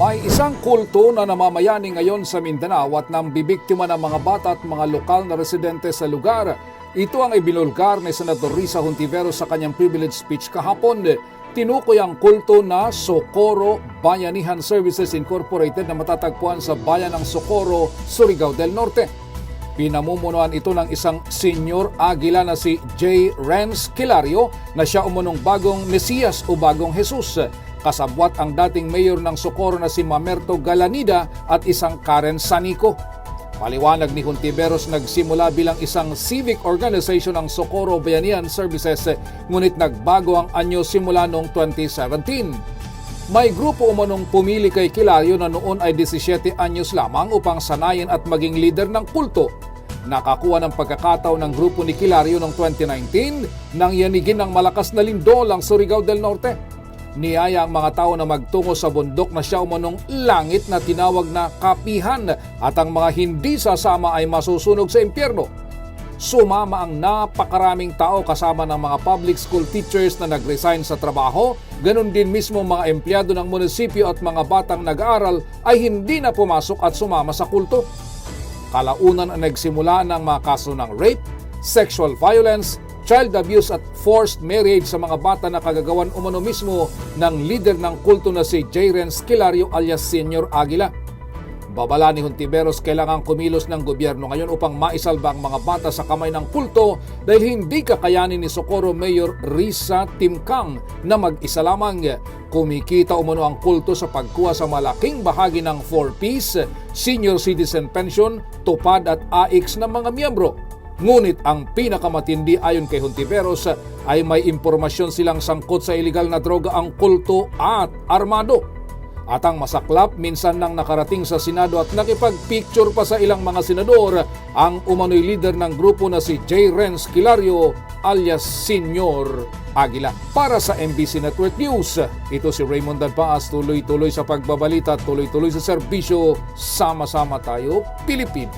May isang kulto na namamayani ngayon sa Mindanao at nang bibiktima ng mga bata at mga lokal na residente sa lugar. Ito ang ibinulgar ni Senador Risa Hontiveros sa kanyang privilege speech kahapon. Tinukoy ang kulto na Socorro Bayanihan Services Incorporated na matatagpuan sa bayan ng Socorro, Surigao del Norte. Pinamumunuan ito ng isang senior agila na si J. Renz Kilario na siya umunong bagong Mesiyas o bagong Jesus. Kasabwat ang dating mayor ng Socorro na si Mamerto Galanida at isang Karen Sanico. Paliwanag ni Hontiveros nagsimula bilang isang civic organization ang Socorro Bayanihan Services ngunit nagbago ang anyo simula noong 2017. May grupo umanong pumili kay Kilario na noon ay 17 anyos lamang upang sanayin at maging leader ng kulto. Nakakuha ng pagkakataon ng grupo ni Kilario noong 2019 nang yanigin ng malakas na lindol ang Surigao del Norte. Niyaya ang mga tao na magtungo sa bundok na siya umanong langit na tinawag na kapihan at ang mga hindi sasama ay masusunog sa impyerno sumama ang napakaraming tao kasama ng mga public school teachers na nag-resign sa trabaho, ganun din mismo mga empleyado ng munisipyo at mga batang nag-aaral ay hindi na pumasok at sumama sa kulto. Kalaunan ang nagsimula ng mga kaso ng rape, sexual violence, child abuse at forced marriage sa mga bata na kagagawan umano mismo ng leader ng kulto na si Jaren Skilario alias Senior Aguila. Babala ni Hontiveros kailangang kumilos ng gobyerno ngayon upang maisalba ang mga bata sa kamay ng kulto dahil hindi kakayanin ni Socorro Mayor Risa Timkang na mag-isa lamang. Kumikita umano ang kulto sa pagkuha sa malaking bahagi ng 4Ps, senior citizen pension, tupad at AX ng mga miyembro. Ngunit ang pinakamatindi ayon kay Hontiveros ay may impormasyon silang sangkot sa iligal na droga ang kulto at armado. At ang masaklap, minsan nang nakarating sa Senado at nakipag-picture pa sa ilang mga senador ang umano'y leader ng grupo na si J. Renz Kilario alias Senior Aguila. Para sa MBC Network News, ito si Raymond Danpaas tuloy-tuloy sa pagbabalita at tuloy-tuloy sa serbisyo. Sama-sama tayo, Pilipino.